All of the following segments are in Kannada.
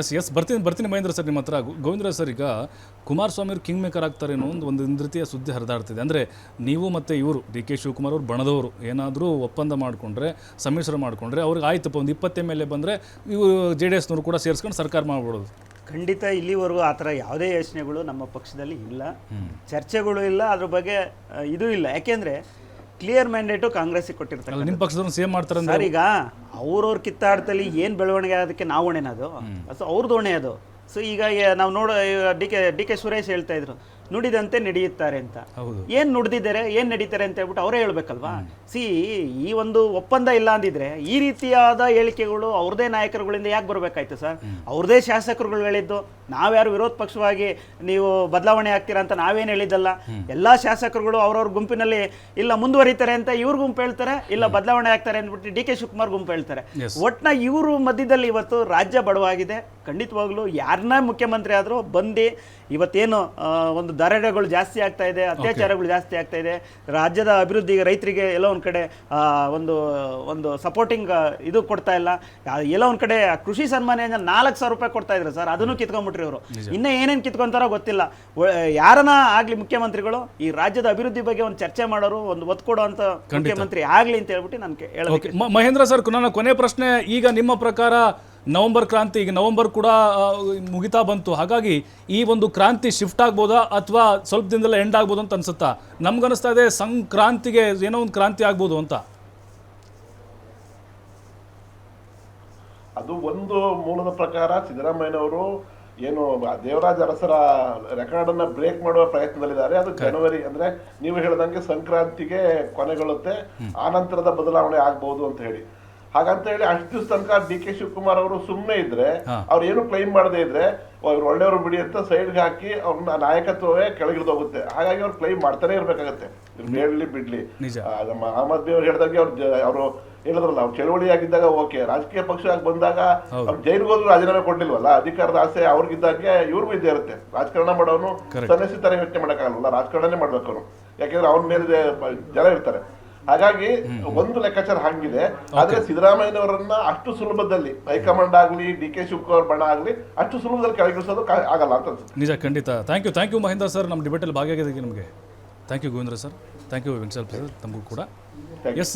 ಎಸ್ ಎಸ್ ಬರ್ತೀನಿ ಬರ್ತೀನಿ ಮಹೇಂದ್ರ ಸರ್ ನಿಮ್ಮ ಹತ್ರ. ಗೋವಿಂದ್ರ ಸರ್ ಈಗ ಕುಮಾರಸ್ವಾಮಿ ಅವರು ಕಿಂಗ್ ಮೇಕರ್ ಆಗ್ತಾರೆ ಅನ್ನೋ ಒಂದು ಒಂದು ರೀತಿಯ ಸುದ್ದಿ ಹರಿದಾಡ್ತಿದೆ. ಅಂದರೆ ನೀವು ಮತ್ತು ಇವರು ಡಿ ಕೆ ಶಿವಕುಮಾರ್ ಅವರು ಬಣದವರು ಏನಾದರೂ ಒಪ್ಪಂದ ಮಾಡಿಕೊಂಡ್ರೆ ಸಮ್ಮಿಶ್ರ ಮಾಡಿಕೊಂಡ್ರೆ ಅವ್ರಿಗೆ ಆಯ್ತಪ್ಪ ಒಂದು ಇಪ್ಪತ್ತು ಮೇಲೆ ಎಲ್ ಎ ಬಂದರೆ ಇವು ಜೆ ಡಿ ಎಸ್ನವರು ಕೂಡ ಸೇರಿಸ್ಕೊಂಡು ಸರ್ಕಾರ ಮಾಡ್ಬಿಡೋದು. ಖಂಡಿತ ಇಲ್ಲಿವರೆಗೂ ಆ ಥರ ಯಾವುದೇ ಯೋಚನೆಗಳು ನಮ್ಮ ಪಕ್ಷದಲ್ಲಿ ಇಲ್ಲ. ಚರ್ಚೆಗಳು ಇಲ್ಲ ಅದ್ರ ಬಗ್ಗೆ ಇದು ಇಲ್ಲ. ಯಾಕೆಂದ್ರೆ ಕ್ಲಿಯರ್ ಮ್ಯಾಂಡೇಟು ಕಾಂಗ್ರೆಸ್ಸಿಗೆ ಕೊಟ್ಟಿರ್ತಾರೆ ನಿಮ್ಮ ಪಕ್ಷದವ್ರು ಸೇಮ್ ಮಾಡ್ತಾರೆ ಸರ್ ಈಗ ಅವ್ರವ್ರ ಕಿತ್ತಾಡ್ತಲ್ಲಿ ಏನು ಬೆಳವಣಿಗೆ ಅದಕ್ಕೆ ನಾವು ಹೊಣೆನದು ಸೊ ಅವ್ರದ್ದು ಹೊಣೆ ಅದು. ಸೊ ಈಗ ನಾವು ನೋಡೋ D K D K Suresh ಹೇಳ್ತಾ ಇದ್ರು. ನುಡಿದಂತೆ ನಡೆಯುತ್ತಾರೆ ಅಂತ. ಏನ್ ನುಡ್ದಿದ್ದಾರೆ ಏನ್ ನಡೀತಾರೆ ಅಂತ ಹೇಳ್ಬಿಟ್ಟು ಅವರೇ ಹೇಳ್ಬೇಕಲ್ವಾ? ಸಿ ಈ ಒಂದು ಒಪ್ಪಂದ ಇಲ್ಲ ಅಂದಿದ್ರೆ ಈ ರೀತಿಯಾದ ಹೇಳಿಕೆಗಳು ಅವ್ರದೇ ನಾಯಕರುಗಳಿಂದ ಯಾಕೆ ಬರ್ಬೇಕಾಯ್ತು ಸರ್? ಅವ್ರದೇ ಶಾಸಕರುಗಳು ಹೇಳಿದ್ದು ನಾವ್ಯಾರು ವಿರೋಧ ಪಕ್ಷವಾಗಿ ನೀವು ಬದಲಾವಣೆ ಆಗ್ತೀರಾ ಅಂತ ನಾವೇನು ಹೇಳಿದ್ದಲ್ಲ. ಎಲ್ಲಾ ಶಾಸಕರುಗಳು ಅವ್ರವ್ರ ಗುಂಪಿನಲ್ಲಿ ಇಲ್ಲ ಮುಂದುವರಿತಾರೆ ಅಂತ ಇವ್ರ ಗುಂಪು ಹೇಳ್ತಾರೆ ಇಲ್ಲ ಬದಲಾವಣೆ ಆಗ್ತಾರೆ ಅಂದ್ಬಿಟ್ಟು ಡಿ ಕೆ ಶಿವಕುಮಾರ್ ಗುಂಪು ಹೇಳ್ತಾರೆ. ಒಟ್ನ ಇವರು ಮಧ್ಯದಲ್ಲಿ ಇವತ್ತು ರಾಜ್ಯ ಬಡವಾಗಿದೆ. ಖಂಡಿತವಾಗ್ಲೂ ಯಾರನ್ನ ಮುಖ್ಯಮಂತ್ರಿ ಆದರೂ ಬಂದು ಇವತ್ತೇನು ಒಂದು ದರಗಳು ಜಾಸ್ತಿ ಆಗ್ತಾ ಇದೆ ಅತ್ಯಾಚಾರಗಳು ಜಾಸ್ತಿ ಆಗ್ತಾ ಇದೆ. ರಾಜ್ಯದ ಅಭಿವೃದ್ಧಿಗೆ ರೈತರಿಗೆ ಎಲ್ಲೋ ಒಂದು ಕಡೆ ಒಂದು ಒಂದು ಸಪೋರ್ಟಿಂಗ್ ಇದು ಕೊಡ್ತಾ ಇಲ್ಲ. ಎಲ್ಲ ಒಂದು ಕಡೆ ಕೃಷಿ ಸನ್ಮಾನ ಯೋಜನೆ ನಾಲ್ಕು ಸಾವಿರ ರೂಪಾಯಿ ಕೊಡ್ತಾ ಇದ್ರು ಸರ್. ಅದನ್ನು ಕಿತ್ಕೊಂಡ್ಬಿಟ್ರಿ ಅವರು ಇನ್ನ ಏನೇನು ಕಿತ್ಕೊಂತಾರೋ ಗೊತ್ತಿಲ್ಲ. ಯಾರನ್ನ ಆಗ್ಲಿ ಮುಖ್ಯಮಂತ್ರಿಗಳು ಈ ರಾಜ್ಯದ ಅಭಿವೃದ್ಧಿ ಬಗ್ಗೆ ಒಂದು ಚರ್ಚೆ ಮಾಡೋರು ಒಂದು ಒತ್ತು ಕೊಡುವಂತ ಮುಖ್ಯಮಂತ್ರಿ ಆಗ್ಲಿ ಅಂತ ಹೇಳ್ಬಿಟ್ಟು ನಾನು ಮಹೇಂದ್ರ ಸರ್ ನನ್ನ ಕೊನೆ ಪ್ರಶ್ನೆ ಈಗ ನಿಮ್ಮ ಪ್ರಕಾರ ನವೆಂಬರ್ ಕ್ರಾಂತಿ ಈಗ ನವೆಂಬರ್ ಕೂಡ ಮುಗಿತಾ ಬಂತು. ಹಾಗಾಗಿ ಈ ಒಂದು ಕ್ರಾಂತಿ ಶಿಫ್ಟ್ ಆಗ್ಬೋದಾ ಅಥವಾ ಸ್ವಲ್ಪ ದಿನದಲ್ಲೇ ಎಂಡ್ ಆಗ್ಬೋದು ಅಂತ ಅನ್ಸುತ್ತಾ? ನಮ್ಗನಿಸ್ತಾ ಇದೆ ಸಂಕ್ರಾಂತಿಗೆ ಏನೋ ಒಂದು ಕ್ರಾಂತಿ ಆಗ್ಬೋದು ಅಂತ. ಅದು ಒಂದು ಮೂಲದ ಪ್ರಕಾರ ಸಿದ್ದರಾಮಯ್ಯನವರು ಏನು ದೇವರಾಜ ಅರಸರ ರೆಕಾರ್ಡ್ ಅನ್ನ ಬ್ರೇಕ್ ಮಾಡುವ ಪ್ರಯತ್ನದಲ್ಲಿದ್ದಾರೆ. ಅದು ಜನವರಿ ಅಂದ್ರೆ ನೀವು ಹೇಳ್ದಂಗೆ ಸಂಕ್ರಾಂತಿಗೆ ಕೊನೆಗೊಳ್ಳುತ್ತೆ. ಆ ನಂತರದ ಬದಲಾವಣೆ ಆಗ್ಬಹುದು ಅಂತ ಹೇಳಿ. ಹಾಗಂತ ಹೇಳಿ ಅಷ್ಟು ದಿವಸ ತನಕ ಡಿ ಕೆ ಶಿವಕುಮಾರ್ ಅವರು ಸುಮ್ಮನೆ ಇದ್ರೆ ಅವ್ರು ಏನು ಕ್ಲೈಮ್ ಮಾಡದೇ ಇದ್ರೆ ಅವ್ರು ಒಳ್ಳೆಯವರು ಬಿಡಿ ಅಂತ ಸೈಡ್ಗೆ ಹಾಕಿ ಅವ್ರನ್ನ ನಾಯಕತ್ವವೇ ಕೆಳಗಿಳಿದೋಗುತ್ತೆ ಹಾಗಾಗಿ ಅವ್ರು ಕ್ಲೈಮ್ ಮಾಡ್ತಾನೆ ಇರ್ಬೇಕಾಗತ್ತೆ. ಹೇಳಲಿ ಬಿಡ್ಲಿ. ನಮ್ಮ ಅಹಮದ್ ಅವ್ರು ಹೇಳ್ದಂಗೆ ಅವ್ರು ಅವರು ಹೇಳಿದ್ರಲ್ಲ ಅವ್ರು ಚಳವಳಿ ಆಗಿದ್ದಾಗ ಓಕೆ ರಾಜಕೀಯ ಪಕ್ಷ ಆಗಿ ಬಂದಾಗ ಅವ್ರು ಜೈಲಿಗೆ ಹೋದ್ರು ರಾಜೀನಾಮೆ ಕೊಡ್ಲಿಲ್ವಲ್ಲ ಅಧಿಕಾರದ ಆಸೆ ಅವ್ರಿಗಿದ್ದಾಗೆ ಇವ್ರಿಗೂ ಇದ್ದೇ ಇರುತ್ತೆ. ರಾಜಕಾರಣ ಮಾಡೋನು Correct. ತರ ಯೋಚನೆ ಮಾಡೋಕ್ಕಾಗಲ್ಲ ರಾಜಕಾರಣನೇ ಮಾಡ್ಬೇಕು ಅವ್ರು. ಯಾಕೆಂದ್ರೆ ಅವ್ರ ಮೇಲೆ ಜನ ಇರ್ತಾರೆ. ಹಾಗಾಗಿ ಒಂದು ಲೆಕ್ಕಾಚಾರ ಹಂಗಿದೆ. ಆದ್ರೆ ಸಿದ್ದರಾಮಯ್ಯನವರನ್ನ ಅಷ್ಟು ಸುಲಭದಲ್ಲಿ ಹೈಕಮಾಂಡ್ ಆಗ್ಲಿ ಡಿ ಕೆ ಶಿವಕುಮಾರ್ ಬಣ ಆಗ್ಲಿ ಅಷ್ಟು ಸುಲಭದಲ್ಲಿ ಕೆಳಗಿಳಿಸೋದು ಆಗಲ್ಲ ಅಂತ ಅನ್ಸುತ್ತೆ. ನಿಜ ಖಂಡಿತ. Thank you thank you Mahendra sir ನಮ್ಮ ಡಿಬೇಟಲ್ಲಿ ಭಾಗಿಯಾಗಿದ್ದಕ್ಕೆ ನಿಮಗೆ. Thank you Govindra sir thank you ವೆಂಕಟಲ್ sir ತಮಗೂ ಕೂಡ. ಎಸ್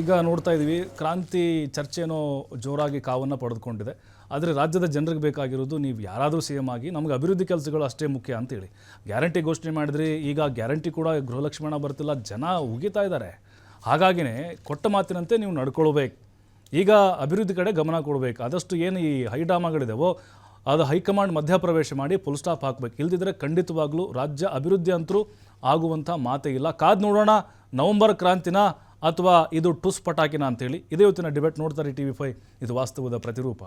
ಈಗ ನೋಡ್ತಾ ಇದ್ದೀವಿ ಕ್ರಾಂತಿ ಚರ್ಚೆನೋ ಜೋರಾಗಿ ಕಾವನ್ನು ಪಡೆದುಕೊಂಡಿದೆ. ಆದರೆ ರಾಜ್ಯದ ಜನರಿಗೆ ಬೇಕಾಗಿರೋದು ನೀವು ಯಾರಾದರೂ ಸಿ ಎಂ ಆಗಿ ನಮಗೆ ಅಭಿವೃದ್ಧಿ ಕೆಲಸಗಳು ಅಷ್ಟೇ ಮುಖ್ಯ ಅಂತೇಳಿ. ಗ್ಯಾರಂಟಿ ಘೋಷಣೆ ಮಾಡಿದ್ರಿ ಈಗ ಗ್ಯಾರಂಟಿ ಕೂಡ ಗೃಹಲಕ್ಷ್ಮಣ ಬರ್ತಿಲ್ಲ ಜನ ಉಗಿತಾ ಇದ್ದಾರೆ. ಹಾಗಾಗಿನೇ ಕೊಟ್ಟ ಮಾತಿನಂತೆ ನೀವು ನಡ್ಕೊಳ್ಬೇಕು. ಈಗ ಅಭಿವೃದ್ಧಿ ಕಡೆ ಗಮನ ಕೊಡಬೇಕು. ಆದಷ್ಟು ಏನು ಈ ಹೈಡ್ರಾಮಾಗಳಿದಾವೋ, ಅದು ಹೈಕಮಾಂಡ್ ಮಧ್ಯಪ್ರವೇಶ ಮಾಡಿ ಫುಲ್ ಸ್ಟಾಪ್ ಹಾಕಬೇಕು. ಇಲ್ದಿದ್ರೆ ಖಂಡಿತವಾಗ್ಲೂ ರಾಜ್ಯ ಅಭಿವೃದ್ಧಿ ಅಂತರೂ ಆಗುವಂಥ ಮಾತೇ ಇಲ್ಲ. ಕಾದ್ ನೋಡೋಣ, ನವಂಬರ್ ಕ್ರಾಂತಿನ ಅಥವಾ ಇದು ಟುಸ್ ಪಟಾಕಿನ ಅಂತೇಳಿ. ಇದೇ ಇವತ್ತಿನ ಡಿಬೇಟ್ ನೋಡ್ತಾರೆ ಟಿ ವಿ ಫೈ ಇದು ವಾಸ್ತವದ ಪ್ರತಿರೂಪ.